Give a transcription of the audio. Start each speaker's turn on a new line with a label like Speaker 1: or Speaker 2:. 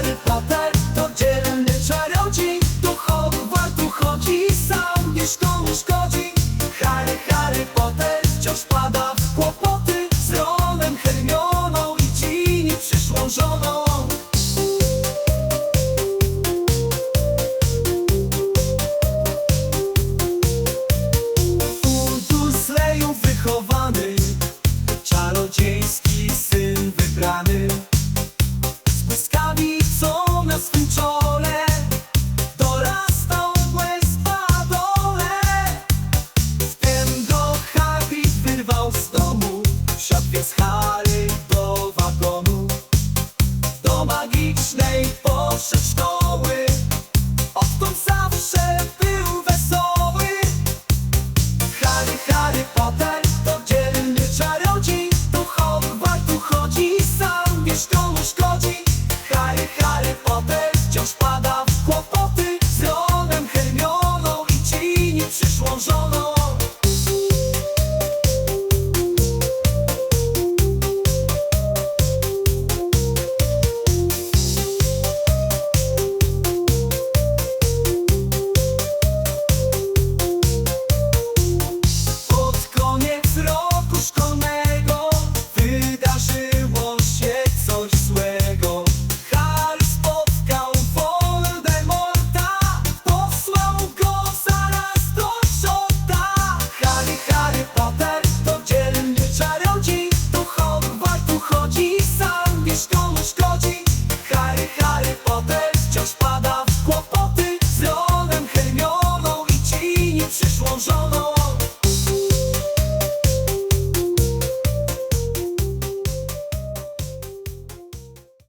Speaker 1: Hadi patlar się z Charkowa Do magicznej poszedł szkoły.